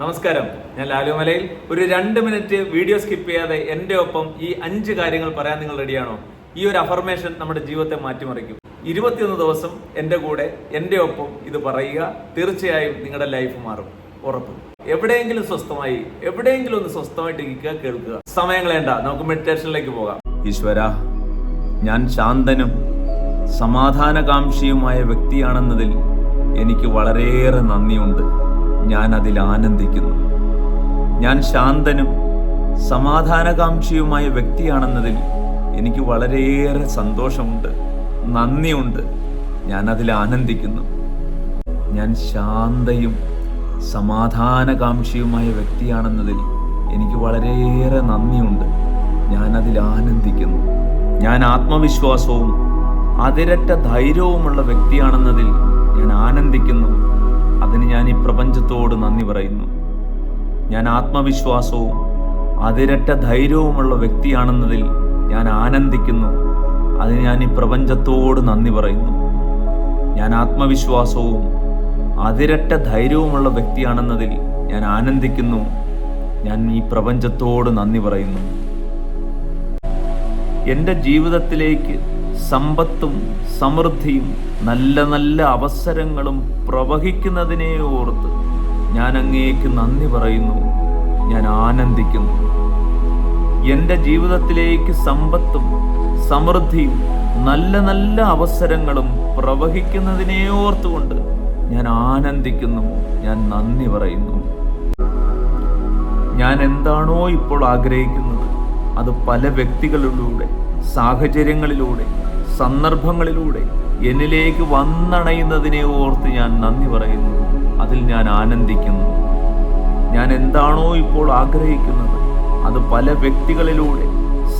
നമസ്കാരം. ഞാൻ ലാലുമലയിൽ ഒരു രണ്ട് മിനിറ്റ് വീഡിയോ സ്കിപ്പ് ചെയ്യാതെ എന്റെ ഒപ്പം ഈ അഞ്ച് കാര്യങ്ങൾ പറയാൻ നിങ്ങൾ റെഡിയാണോ? ഈ ഒരു അഫർമേഷൻ നമ്മുടെ ജീവിതത്തെ മാറ്റിമറിക്കും. ഇരുപത്തിയൊന്ന് ദിവസം എന്റെ കൂടെ എന്റെ ഒപ്പം ഇത് പറയുക തീർച്ചയായും നിങ്ങളുടെ ലൈഫ് മാറും. ഉറപ്പ്. എവിടെയെങ്കിലും സ്വസ്ഥമായി എവിടെയെങ്കിലും ഒന്ന് സ്വസ്ഥമായിട്ട് ഇരിക്കുക കേൾക്കുക. സമയം കളയണ്ട. നമുക്ക് മെഡിറ്റേഷനിലേക്ക് പോകാം. ഈശ്വര ഞാൻ ശാന്തനും സമാധാനകാംക്ഷിയുമായ വ്യക്തിയാണെന്നതിൽ എനിക്ക് വളരെയേറെ നന്ദിയുണ്ട്. ഞാൻ അതിൽ ആനന്ദിക്കുന്നു. ഞാൻ ശാന്തനും സമാധാനകാംക്ഷിയുമായ വ്യക്തിയാണെന്നതിൽ എനിക്ക് വളരെയേറെ സന്തോഷമുണ്ട്. നന്ദിയുണ്ട്. ഞാൻ അതിൽ ആനന്ദിക്കുന്നു. ഞാൻ ശാന്തയും സമാധാനകാംക്ഷിയുമായ വ്യക്തിയാണെന്നതിൽ എനിക്ക് വളരെയേറെ നന്ദിയുണ്ട്. ഞാൻ അതിൽ ആനന്ദിക്കുന്നു. ഞാൻ ആത്മവിശ്വാസവും അതിരറ്റ ധൈര്യവുമുള്ള വ്യക്തിയാണെന്നതിൽ ഞാൻ ആനന്ദിക്കുന്നു. അതിന് ഞാൻ ഈ പ്രപഞ്ചത്തോട് നന്ദി പറയുന്നു. ഞാൻ ആത്മവിശ്വാസവും അതിരറ്റ ധൈര്യവുമുള്ള വ്യക്തിയാണെന്നതിൽ ഞാൻ ആനന്ദിക്കുന്നു. അതിന് ഞാൻ ഈ പ്രപഞ്ചത്തോട് നന്ദി പറയുന്നു. ഞാൻ ആത്മവിശ്വാസവും അതിരറ്റ ധൈര്യവുമുള്ള വ്യക്തിയാണെന്നതിൽ ഞാൻ ആനന്ദിക്കുന്നു. ഞാൻ ഈ പ്രപഞ്ചത്തോട് നന്ദി പറയുന്നു. എന്റെ ജീവിതത്തിലേക്ക് സമ്പത്തും സമൃദ്ധിയും നല്ല നല്ല അവസരങ്ങളും പ്രവഹിക്കുന്നതിനെ ഓർത്ത് ഞാൻ അങ്ങേക്ക് നന്ദി പറയുന്നു. ഞാൻ ആനന്ദിക്കുന്നു. എന്റെ ജീവിതത്തിലേക്ക് സമ്പത്തും സമൃദ്ധിയും നല്ല നല്ല അവസരങ്ങളും പ്രവഹിക്കുന്നതിനെ ഓർത്തുകൊണ്ട് ഞാൻ ആനന്ദിക്കുന്നു. ഞാൻ നന്ദി പറയുന്നു. ഞാൻ എന്താണോ ഇപ്പോൾ ആഗ്രഹിക്കുന്നത് അത് പല വ്യക്തികളിലൂടെ സാഹചര്യങ്ങളിലൂടെ സന്ദർഭങ്ങളിലൂടെ എന്നിലേക്ക് വന്നണയുന്നതിനെ ഓർത്ത് ഞാൻ നന്ദി പറയുന്നു. അതിൽ ഞാൻ ആനന്ദിക്കുന്നു. ഞാൻ എന്താണോ ഇപ്പോൾ ആഗ്രഹിക്കുന്നത്. അത് പല വ്യക്തികളിലൂടെ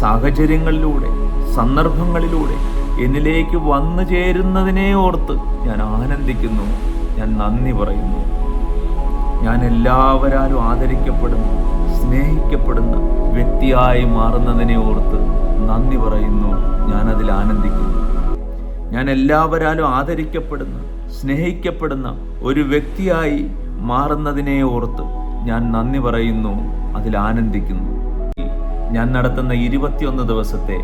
സാഹചര്യങ്ങളിലൂടെ സന്ദർഭങ്ങളിലൂടെ എന്നിലേക്ക് വന്നു ചേരുന്നതിനെ ഓർത്ത് ഞാൻ ആനന്ദിക്കുന്നു. ഞാൻ നന്ദി പറയുന്നു. ഞാൻ എല്ലാവരാലും ആദരിക്കപ്പെടുന്ന സ്നേഹിക്കപ്പെടുന്ന വ്യക്തിയായി മാറുന്നതിനെ ഓർത്ത് നന്ദി പറയുന്നു. ഞാനതിൽ ആനന്ദിക്കുന്നു. ഞാൻ എല്ലാവരാലും ആദരിക്കപ്പെടുന്ന സ്നേഹിക്കപ്പെടുന്ന ഒരു വ്യക്തിയായി മാറുന്നതിനെ ഓർത്ത് ഞാൻ നന്ദി പറയുന്നു അതിൽ ആനന്ദിക്കുന്നു. ഞാൻ നടത്തുന്ന ഇരുപത്തിയൊന്ന് ദിവസത്തെ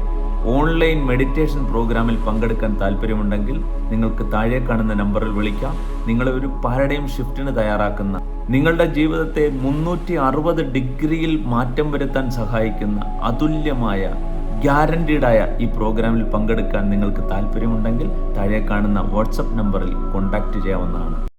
ഓൺലൈൻ മെഡിറ്റേഷൻ പ്രോഗ്രാമിൽ പങ്കെടുക്കാൻ താല്പര്യമുണ്ടെങ്കിൽ നിങ്ങൾക്ക് താഴെ കാണുന്ന നമ്പറിൽ വിളിക്കാം. നിങ്ങളെ ഒരു പാരഡൈം ഷിഫ്റ്റിന് തയ്യാറാക്കുന്ന നിങ്ങളുടെ ജീവിതത്തെ മുന്നൂറ്റി ഡിഗ്രിയിൽ മാറ്റം വരുത്താൻ സഹായിക്കുന്ന അതുല്യമായ ഗ്യാരണ്ടീഡായ ഈ പ്രോഗ്രാമിൽ പങ്കെടുക്കാൻ നിങ്ങൾക്ക് താല്പര്യമുണ്ടെങ്കിൽ താഴെ കാണുന്ന വാട്സപ്പ് നമ്പറിൽ കോൺടാക്റ്റ് ചെയ്യാവുന്നതാണ്.